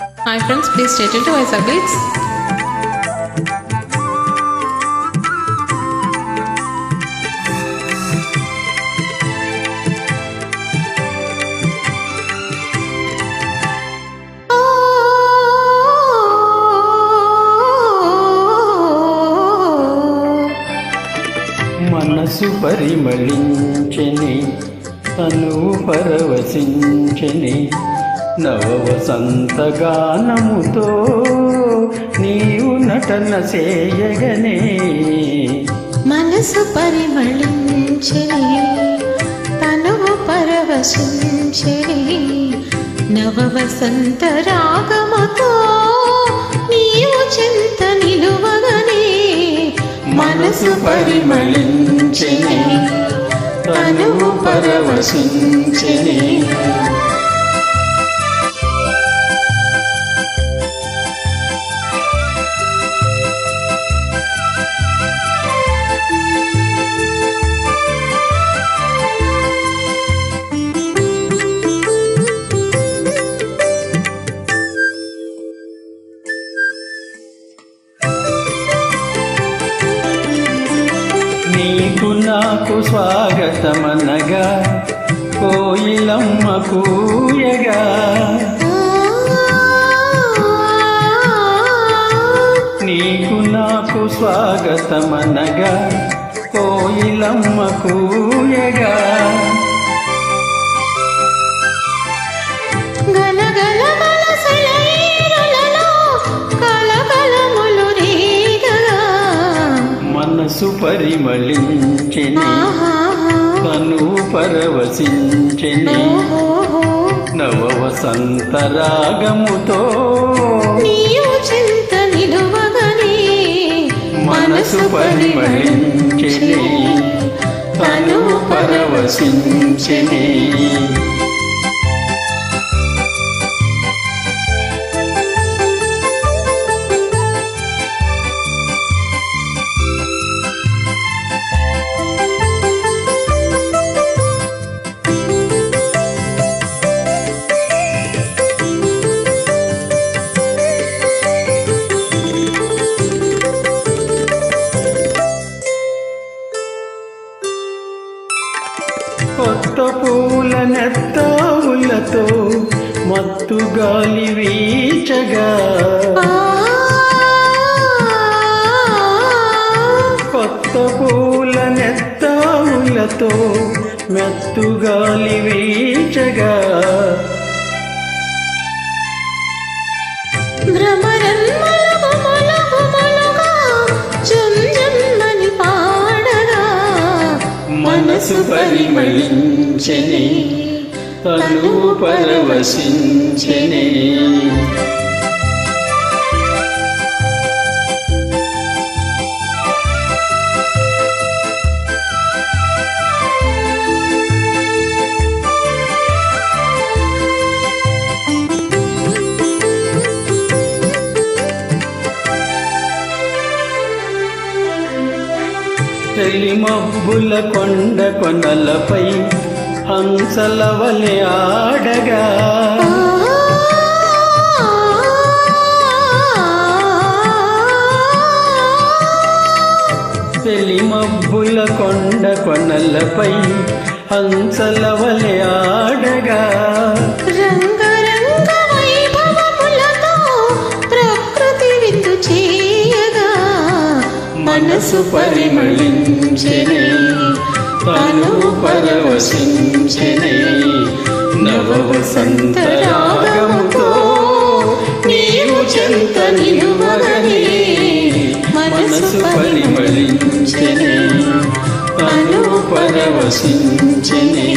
Hi friends, please stay tuned to Visa Beats. మనసు పరిమళించని తనువు పరవశించని నవ నీవు నటన చేయగనే మనసు పరిమళించని తనువు పరవశించని నవవసంత రాగముతో నీవు చింత నిలువగనే. మనసు పరిమళించని తనువు పరవశించని స్వాగతమనగా కోయిలమ్మ కూయగా నీకు నాకు స్వాగతమనగా కోయిలమ్మ కూయగా మనసు పరిమళించెని. తను పరవశించెని. నవ వసంత రాగముతో మనసు పరిమళించెని తను పరవశించెని కొత్త పూల నెత్తావులతో మత్తు గాలి వీచగా. కొత్త పూల నెత్తావులతో మెత్తు గాలి వీచగా భ్రమరన్మలుగు మనసు పరిమళించెని తను పరవశించనే. తెలి మబ్బుల కొండ కొనలపై హంసల వలె ఆడగా. తెలి మబ్బుల కొండ కొనలపై హంసల వలె ఆడగా. మనసు పరిమళించెని తను పరవశించెని నవ వసంత రాగముతో నీవు చెంత నిలువగని మనసు పరిమళించెని తను పరవశించెని.